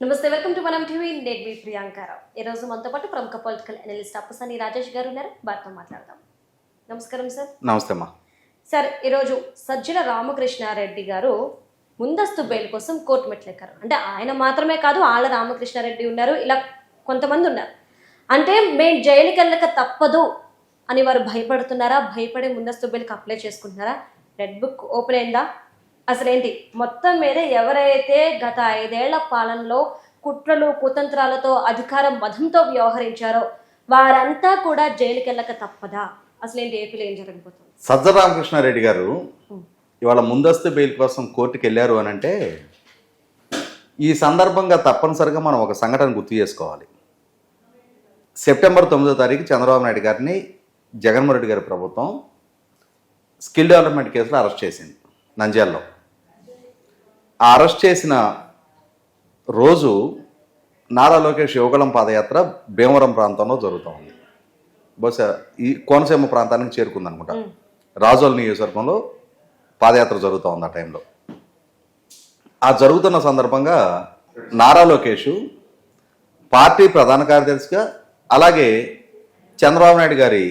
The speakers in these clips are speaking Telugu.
నమస్తే వెల్కమ్ టు మనం టీవీ. నేను మీ ప్రియాంకారావు ఈ రోజు మనతో పాటు ప్రముఖ పొలిటికల్ అనలిస్ట్ అప్పసని రాజేష్ గారు ఉన్నారు. వారితో మాట్లాడదాం. నమస్కారం సార్. నమస్తే అమ్మా. సార్ ఈరోజు సజ్జల రామకృష్ణారెడ్డి గారు ముందస్తు బెయిల్ కోసం కోర్టు మెట్లెక్కారు. అంటే ఆయన మాత్రమే కాదు ఆళ్ళ రామకృష్ణారెడ్డి ఉన్నారు. ఇలా కొంతమంది ఉన్నారు. అంటే మేము జైలుకి వెళ్ళక తప్పదు అని వారు భయపడుతున్నారా? భయపడే ముందస్తు బెయిల్కి అప్లై చేసుకుంటున్నారా? రెడ్ బుక్ ఓపెన్ అయిందా? అసలేంటి? మొత్తం మీద ఎవరైతే గత ఐదేళ్ళ పాలనలో కుట్రలు కుతంత్రాలతో అధికారం మధంతో వ్యవహరించారో వారంతా కూడా జైలుకి వెళ్ళక తప్పదా? అసలేంటి ఏపీలో ఏం జరగబోతుంది? సజ్జ రామకృష్ణారెడ్డి గారు ఇవాళ ముందస్తు బెయిల్ కోసం కోర్టుకు వెళ్ళారు అని అంటే ఈ సందర్భంగా తప్పనిసరిగా మనం ఒక సంఘటన గుర్తు చేసుకోవాలి. సెప్టెంబర్ తొమ్మిదో తారీఖు చంద్రబాబు నాయుడు గారిని జగన్మోహన్ రెడ్డి గారి ప్రభుత్వం స్కిల్ డెవలప్మెంట్ కేసులో అరెస్ట్ చేసింది నంద్యాలలో. ఆ అరెస్ట్ చేసిన రోజు నారా లోకేష్ యువకులం పాదయాత్ర భీమవరం ప్రాంతంలో జరుగుతూ ఉంది బహుశా ఈ కోనసీమ ప్రాంతానికి చేరుకుంది అనమాట రాజోల్ నియోజకవర్గంలో పాదయాత్ర జరుగుతూ ఉంది ఆ టైంలో. ఆ జరుగుతున్న సందర్భంగా నారా లోకేష్ పార్టీ ప్రధాన కార్యదర్శిగా అలాగే చంద్రబాబు నాయుడు గారి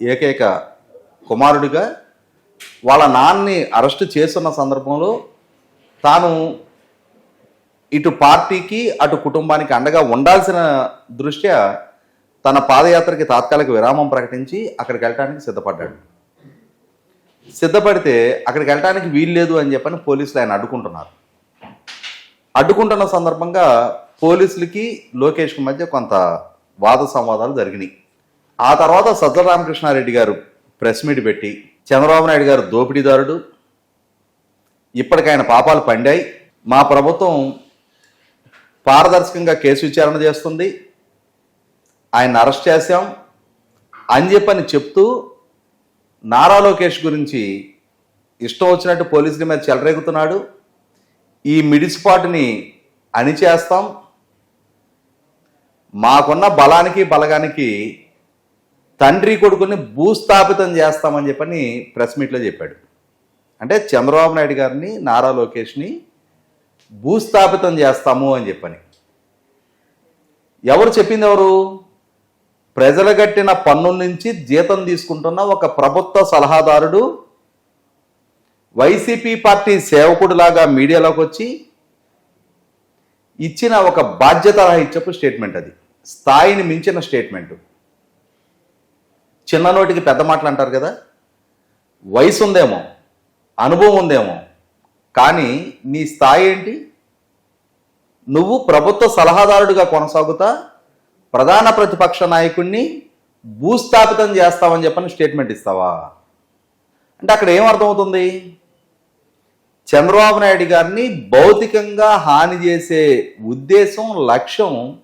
ఏకైక కుమారుడిగా వాళ్ళ నాన్నని అరెస్ట్ చేస్తున్న సందర్భంలో తాను ఇటు పార్టీకి అటు కుటుంబానికి అండగా ఉండాల్సిన దృష్ట్యా తన పాదయాత్రకి తాత్కాలిక విరామం ప్రకటించి అక్కడికి వెళ్ళటానికి సిద్ధపడ్డాడు. సిద్ధపడితే అక్కడికి వెళ్ళటానికి వీలు లేదు అని చెప్పని పోలీసులు ఆయన అడ్డుకుంటున్నారు. అడ్డుకుంటున్న సందర్భంగా పోలీసులకి లోకేష్కి మధ్య కొంత వాద సంవాదాలు జరిగినాయి. ఆ తర్వాత సజ్జల రామకృష్ణారెడ్డి గారు ప్రెస్ మీట్ పెట్టి చంద్రబాబు నాయుడు గారు దోపిడీదారుడు ఇప్పటికైన పాపాలు పండాయి. మా ప్రభుత్వం పారదర్శకంగా కేసు విచారణ చేస్తుంది. ఆయన అరెస్ట్ చేశాం. అని చెప్పని చెప్తూ నారా లోకేష్ గురించి ఇష్టం వచ్చినట్టు పోలీసుల మీద చెలరేగుతున్నాడు. ఈ మిడిస్పాట్ని అణిచేస్తాం. మాకున్న బలానికి బలగానికి తండ్రి కొడుకుని భూస్థాపితం చేస్తామని చెప్పని ప్రెస్ మీట్లో చెప్పాడు. అంటే చంద్రబాబు నాయుడు గారిని నారా లోకేష్ని భూస్థాపితం చేస్తాము అని చెప్పని. ఎవరు చెప్పింది ఎవరు? ప్రజలు కట్టిన పన్నుల నుంచి జీతం తీసుకుంటున్న ఒక ప్రభుత్వ సలహాదారుడు వైసీపీ పార్టీ సేవకుడిలాగా మీడియాలోకి వచ్చి ఇచ్చిన ఒక బాధ్యత రహిత్యపు స్టేట్మెంట్ అది. స్థాయిని మించిన స్టేట్మెంట్. చిన్న నోటికి పెద్ద మాటలు అంటారు కదా? వయసు ఉందేమో అనుభవం ఉందేమో. కానీ నీ స్థాయి ఏంటి? నువ్వు ప్రభుత్వ సలహాదారుడిగా కొనసాగుతా ప్రధాన ప్రతిపక్ష నాయకుడిని భూస్థాపితం చేస్తావని చెప్పని స్టేట్మెంట్ ఇస్తావా? అంటే అక్కడ ఏం అర్థమవుతుంది? చంద్రబాబు నాయుడు గారిని భౌతికంగా హాని చేసే ఉద్దేశం లక్ష్యం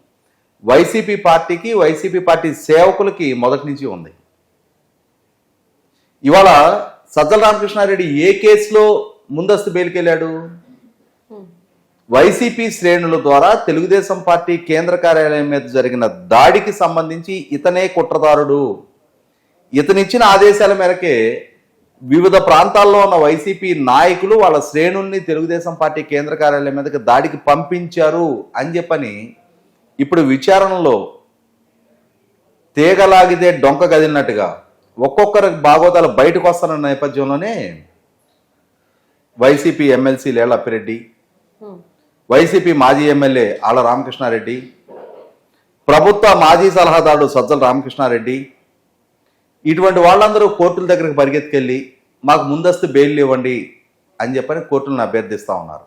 వైసీపీ పార్టీకి వైసీపీ పార్టీ సేవకులకి మొదటి నుంచి ఉంది. ఇవాళ సజ్జల రామకృష్ణారెడ్డి ఏ కేసులో ముందస్తు బెయిల్కి వైసీపీ శ్రేణుల ద్వారా తెలుగుదేశం పార్టీ కేంద్ర కార్యాలయం మీద జరిగిన దాడికి సంబంధించి ఇతనే కుట్రదారుడు. ఇతనిచ్చిన ఆదేశాల మేరకే వివిధ ప్రాంతాల్లో ఉన్న వైసీపీ నాయకులు వాళ్ళ శ్రేణుల్ని తెలుగుదేశం పార్టీ కేంద్ర కార్యాలయం మీదకి దాడికి పంపించారు అని చెప్పని ఇప్పుడు విచారణలో తీగలాగితే డొంక కదిలినట్టుగా ఒక్కొక్కరి భాగోతాలు బయటకు వస్తున్న నేపథ్యంలోనే వైసీపీ ఎమ్మెల్సీ లేళ్ళప్పిరెడ్డి వైసీపీ మాజీ ఎమ్మెల్యే ఆళ్ళ రామకృష్ణారెడ్డి ప్రభుత్వ మాజీ సలహాదారుడు సజ్జల రామకృష్ణారెడ్డి ఇటువంటి వాళ్ళందరూ కోర్టుల దగ్గరికి పరిగెత్తుకెళ్ళి మాకు ముందస్తు బెయిల్ ఇవ్వండి అని చెప్పని కోర్టులను అభ్యర్థిస్తా ఉన్నారు.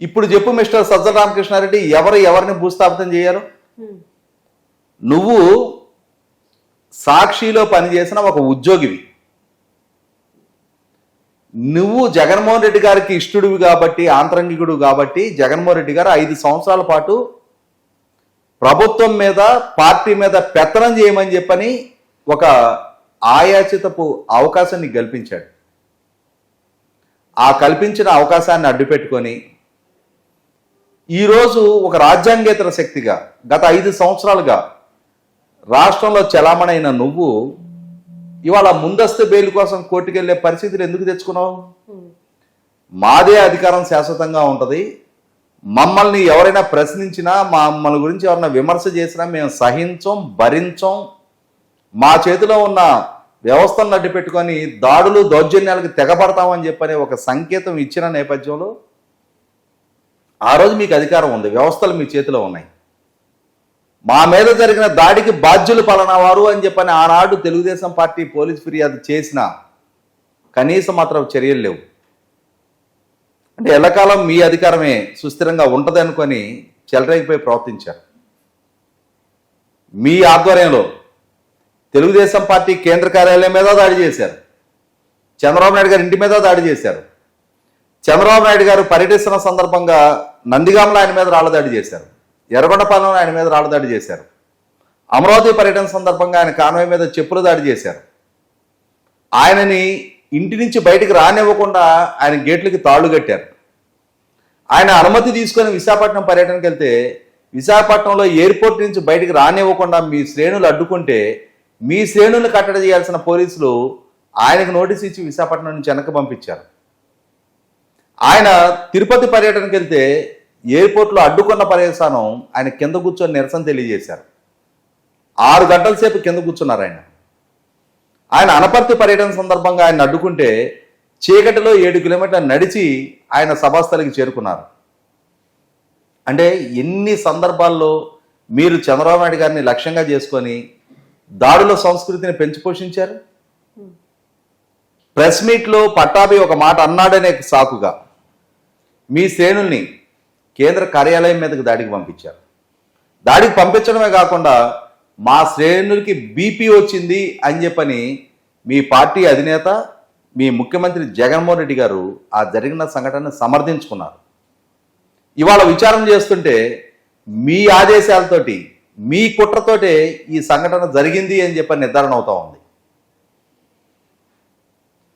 ఇప్పుడు చెప్పు మిస్టర్ సజ్జల రామకృష్ణారెడ్డి ఎవరు ఎవరిని భూస్థాపితం చేయారు? నువ్వు సాక్షిలో పనిచేసిన ఒక ఉద్యోగివి. నువ్వు జగన్మోహన్ రెడ్డి గారికి ఇష్టడివి కాబట్టి ఆంతరంగికుడు కాబట్టి జగన్మోహన్ రెడ్డి గారు ఐదు సంవత్సరాల పాటు ప్రభుత్వం మీద పార్టీ మీద పెత్తనం చేయమని చెప్పని ఒక ఆయాచితపు అవకాశాన్ని కల్పించాడు ఆ కల్పించిన అవకాశాన్ని అడ్డుపెట్టుకొని ఈరోజు ఒక రాజ్యాంగేతర శక్తిగా గత ఐదు సంవత్సరాలుగా రాష్ట్రంలో చలామణైన నువ్వు ఇవాళ ముందస్తు బెయిల్ కోసం కోర్టుకెళ్ళే పరిస్థితులు ఎందుకు తెచ్చుకున్నావు? మాదే అధికారం శాశ్వతంగా ఉంటుంది. మమ్మల్ని ఎవరైనా ప్రశ్నించినా మమ్మల్ని గురించి ఎవరైనా విమర్శ చేసినా మేము సహించం భరించం. మా చేతిలో ఉన్న వ్యవస్థను అడ్డు పెట్టుకొని దాడులు దౌర్జన్యాలకు తెగబడతామని చెప్పని ఒక సంకేతం ఇచ్చిన నేపథ్యంలో ఆ రోజు మీకు అధికారం ఉంది. వ్యవస్థలు మీ చేతిలో ఉన్నాయి. మా మీద జరిగిన దాడికి బాధ్యులు పలానా వారు అని చెప్పని ఆనాడు తెలుగుదేశం పార్టీ పోలీస్ ఫిర్యాదు చేసిన కనీసం మాత్రం చర్యలు లేవు. అంటే ఎల్లకాలం మీ అధికారమే సుస్థిరంగా ఉంటుంది అనుకొని చెలరేగిపోయి ప్రవర్తించారు. మీ ఆధ్వర్యంలో తెలుగుదేశం పార్టీ కేంద్ర కార్యాలయం మీద దాడి చేశారు. చంద్రబాబు నాయుడు గారి ఇంటి మీద దాడి చేశారు. చంద్రబాబు నాయుడు గారు పర్యటిస్తున్న సందర్భంగా నందిగామలో ఆయన మీద రాళ్ళ దాడి చేశారు. ఎర్రగొండపాలెంలో ఆయన మీద రాళ్ళదాడి చేశారు. అమరావతి పర్యటన సందర్భంగా ఆయన కాన్వాయ్ మీద చెప్పులు దాడి చేశారు. ఆయనని ఇంటి నుంచి బయటికి రానివ్వకుండా ఆయన గేట్లకి తాళ్ళు కట్టారు. ఆయన అనుమతి తీసుకొని విశాఖపట్నం పర్యటనకి వెళ్తే విశాఖపట్నంలో ఎయిర్పోర్ట్ నుంచి బయటికి రానివ్వకుండా మీ శ్రేణులు అడ్డుకుంటే మీ శ్రేణులు కట్టడి చేయాల్సిన పోలీసులు ఆయనకు నోటీస్ ఇచ్చి విశాఖపట్నం నుంచి వెనక్కి పంపించారు. ఆయన తిరుపతి పర్యటనకి వెళ్తే ఎయిర్పోర్ట్లో అడ్డుకున్న పర్యవసానం ఆయన కింద కూర్చొని నిరసన తెలియజేశారు. ఆరు గంటల సేపు కింద కూర్చున్నారు ఆయన. ఆయన అనపర్తి పర్యటన సందర్భంగా ఆయన అడ్డుకుంటే చీకటిలో ఏడు కిలోమీటర్లు నడిచి ఆయన సభాస్థలికి చేరుకున్నారు. అంటే ఎన్ని సందర్భాల్లో మీరు చంద్రబాబు నాయుడు గారిని లక్ష్యంగా చేసుకొని దాడుల సంస్కృతిని పెంచి పోషించారు? ప్రెస్ మీట్లో పట్టాభి ఒక మాట అన్నాడనే సాకుగా మీ శ్రేణుల్ని కేంద్ర కార్యాలయం మీదకి దాడికి పంపించారు. దాడికి పంపించడమే కాకుండా మా శ్రేణులకి బీపీ వచ్చింది అని చెప్పని మీ పార్టీ అధినేత మీ ముఖ్యమంత్రి జగన్మోహన్ రెడ్డి గారు ఆ జరిగిన సంఘటనను సమర్థించుకున్నారు. ఇవాళ విచారం చేస్తుంటే మీ ఆదేశాలతోటి మీ కుట్రతోటే ఈ సంఘటన జరిగింది అని చెప్పని నిర్ధారణ అవుతా ఉంది.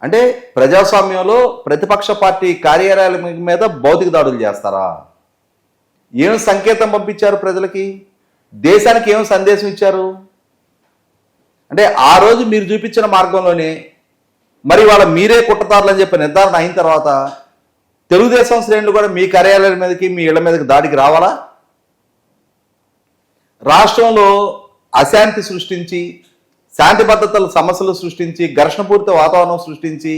అంటే ప్రజాస్వామ్యంలో ప్రతిపక్ష పార్టీ కార్యాలయాల మీద భౌతిక దాడులు చేస్తారా? ఏం సంకేతం పంపించారు ప్రజలకి? దేశానికి ఏం సందేశం ఇచ్చారు? అంటే ఆ రోజు మీరు చూపించిన మార్గంలోనే మరి వాళ్ళ మీరే కుట్రతారులని చెప్పి నిర్ధారణ అయిన తర్వాత తెలుగుదేశం శ్రేణులు కూడా మీ కార్యాలయాల మీదకి మీ ఇళ్ళ మీదకి దాడికి రావాలా? రాష్ట్రంలో అశాంతి సృష్టించి శాంతి భద్రతల సమస్యలు సృష్టించి ఘర్షణపూరిత వాతావరణం సృష్టించి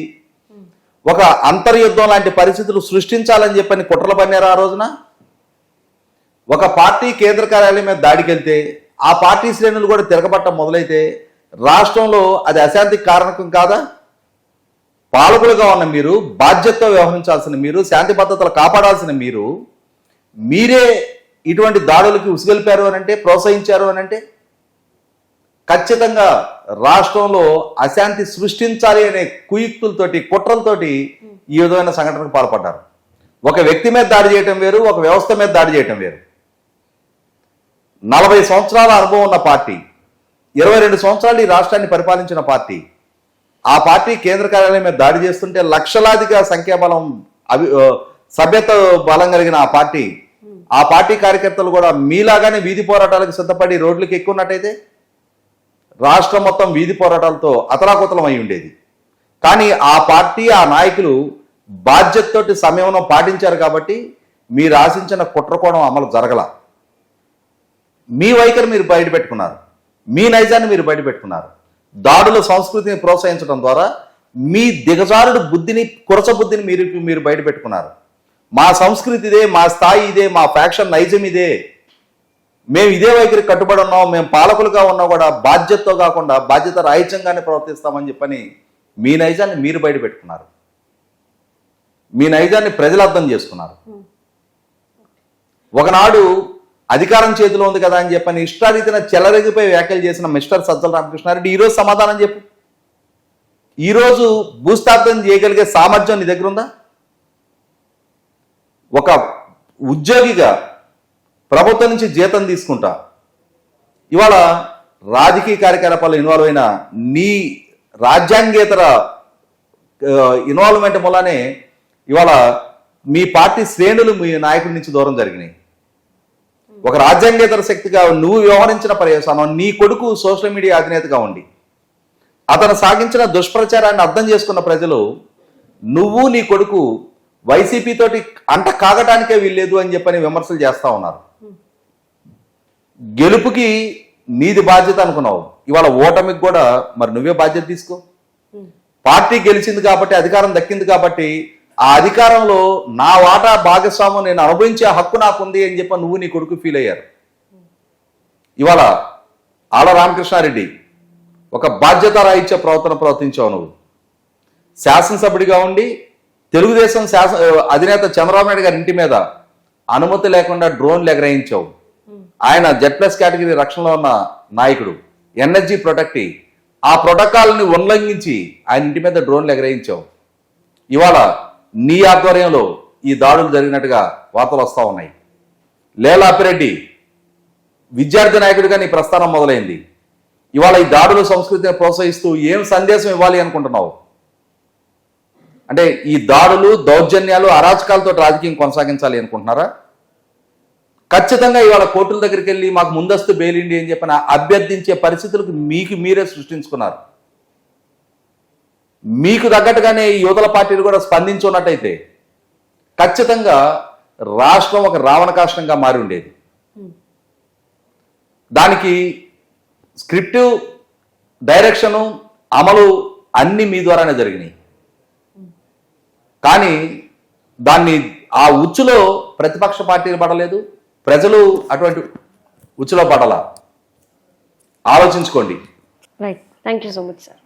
ఒక అంతర్యుద్ధం లాంటి పరిస్థితులు సృష్టించాలని చెప్పని కుట్రలు పన్నారు ఆ రోజున? ఒక పార్టీ కేంద్ర కార్యాలయం మీద దాడికి వెళ్తే ఆ పార్టీ శ్రేణులు కూడా తిరగబట్టం మొదలైతే రాష్ట్రంలో అది అశాంతికి కారణకం కాదా? పాలకులుగా ఉన్న మీరు బాధ్యతతో వ్యవహరించాల్సిన మీరు శాంతి భద్రతలు కాపాడాల్సిన మీరు మీరే ఇటువంటి దాడులకి ఉసుగొల్పారు అని అంటే ప్రోత్సహించారు అని అంటే? ఖచ్చితంగా రాష్ట్రంలో అశాంతి సృష్టించాలి అనే కుయుక్తులతోటి కుట్రలతోటి ఈ విధమైన సంఘటనకు పాల్పడ్డారు. ఒక వ్యక్తి మీద దాడి చేయటం వేరు ఒక వ్యవస్థ మీద దాడి చేయటం వేరు. నలభై సంవత్సరాల అనుభవం ఉన్న పార్టీ ఇరవై రెండు సంవత్సరాలు ఈ రాష్ట్రాన్ని పరిపాలించిన పార్టీ. ఆ పార్టీ కేంద్ర కార్యాలయం మీద దాడి చేస్తుంటే లక్షలాదిగా సంఖ్యాబలం అవి సభ్యత బలం కలిగిన ఆ పార్టీ. ఆ పార్టీ కార్యకర్తలు కూడా మీలాగానే వీధి పోరాటాలకు సిద్ధపడి రోడ్లకు ఎక్కున్నట్టయితే రాష్ట్రం మొత్తం వీధి పోరాటాలతో అతలాకుతలం అయి ఉండేది. కానీ ఆ పార్టీ ఆ నాయకులు బాధ్యతతోటి సమయంలో పాటించారు కాబట్టి మీరు ఆశించిన కుట్రకోణం అమలు జరగల. మీ వైఖరి మీరు బయటపెట్టుకున్నారు మీ నైజాన్ని మీరు బయటపెట్టుకున్నారు దాడుల సంస్కృతిని ప్రోత్సహించడం ద్వారా మీ దిగజారుడు బుద్ధిని కురస బుద్ధిని మీరు మీరు బయటపెట్టుకున్నారు మా సంస్కృతి ఇదే మా స్థాయి ఇదే మా ఫ్యాక్షన్ నైజం ఇదే. మేము ఇదే వైఖరి కట్టుబడి ఉన్నాం మేము పాలకులుగా ఉన్నా కూడా బాధ్యతతో కాకుండా బాధ్యత రాహిత్యంగానే ప్రవర్తిస్తామని చెప్పని మీ నైజాన్ని మీరు బయట పెట్టుకున్నారు. మీ నైజాన్ని ప్రజలు అర్థం చేసుకున్నారు. ఒకనాడు అధికారం చేతిలో ఉంది కదా అని చెప్పని ఇష్టారీతిన చెలరెగిపోయి వ్యాఖ్యలు చేసిన మిస్టర్ సజ్జల రామకృష్ణారెడ్డి ఈరోజు సమాధానం చెప్పు. ఈరోజు భూస్థాపితం చేయగలిగే సామర్థ్యం నీ దగ్గర ఉందా? ఒక ఉద్యోగిగా ప్రభుత్వం నుంచి జీతం తీసుకుంటా. ఇవాళ రాజకీయ కార్యకలాపాలు ఇన్వాల్వ్ అయిన నీ రాజ్యాంగేతర ఇన్వాల్వ్మెంట్ మూలానే ఇవాళ మీ పార్టీ శ్రేణులు మీ నాయకుడి నుంచి దూరం జరిగినాయి. ఒక రాజ్యాంగేతర శక్తిగా నువ్వు వ్యవహరించిన పర్యవసానం నీ కొడుకు సోషల్ మీడియా అధినేతగా ఉండి అతను సాగించిన దుష్ప్రచారాన్ని అర్థం చేసుకున్న ప్రజలు నువ్వు నీ కొడుకు వైసీపీ తోటి అంట కాగటానికే వీల్లేదు అని చెప్పని విమర్శలు చేస్తా ఉన్నారు. గెలుపుకి నీది బాధ్యత అనుకున్నావు. ఇవాళ ఓటమికి కూడా మరి నువ్వే బాధ్యత తీసుకో. పార్టీ గెలిచింది కాబట్టి అధికారం దక్కింది కాబట్టి ఆ అధికారంలో నా వాటా భాగస్వామ్యం నేను అనుభవించే హక్కు నాకుంది అని చెప్పి నువ్వు నీ కొడుకు ఫీల్ అయ్యారు. ఇవాళ ఆల రామకృష్ణారెడ్డి ఒక బాధ్యత రాయిచ్చే ప్రవర్తన ప్రవర్తించావు నువ్వు. శాసనసభ్యుడిగా ఉండి తెలుగుదేశం శాసన అధినేత చంద్రబాబు నాయుడు గారి ఇంటి మీద అనుమతి లేకుండా డ్రోన్లు ఎగరాయించావు. ఆయన జెడ్ ప్లస్ కేటగిరీ రక్షణలో ఉన్న నాయకుడు ఎన్ఎస్జీ ప్రొటెక్టి. ఆ ప్రోటోకాల్ని ఉల్లంఘించి ఆయన ఇంటి మీద డ్రోన్లు ఎగరేయించావు. ఇవాళ నీ ఆధ్వర్యంలో ఈ దాడులు జరిగినట్టుగా వార్తలు వస్తూ ఉన్నాయి. లేలాపిరెడ్డి విద్యార్థి నాయకుడిగా నీ ప్రస్థానం మొదలైంది. ఇవాళ ఈ దాడులు సంస్కృతిని ప్రోత్సహిస్తూ ఏం సందేశం ఇవ్వాలి అనుకుంటున్నావు? అంటే ఈ దాడులు దౌర్జన్యాలు అరాచకాలతో రాజకీయం కొనసాగించాలి అనుకుంటున్నారా? ఖచ్చితంగా ఇవాళ కోర్టుల దగ్గరికి వెళ్ళి మాకు ముందస్తు బెయిలిండి అని చెప్పిన అభ్యర్థించే పరిస్థితులకు మీకు మీరే సృష్టించుకున్నారు. మీకు తగ్గట్టుగానే ఈ యువతల పార్టీలు కూడా స్పందించున్నట్టయితే ఖచ్చితంగా రాష్ట్రం ఒక రావణ కాష్టంగా మారి ఉండేది. దానికి స్క్రిప్టు డైరెక్షను అమలు అన్ని మీ ద్వారానే జరిగినాయి. కానీ దాన్ని ఆ ఉచ్చులో ప్రతిపక్ష పార్టీలు పడలేదు ప్రజలు అటువంటి ఉచ్చులో పడాల. ఆలోచించుకోండి. Right thank you so much sir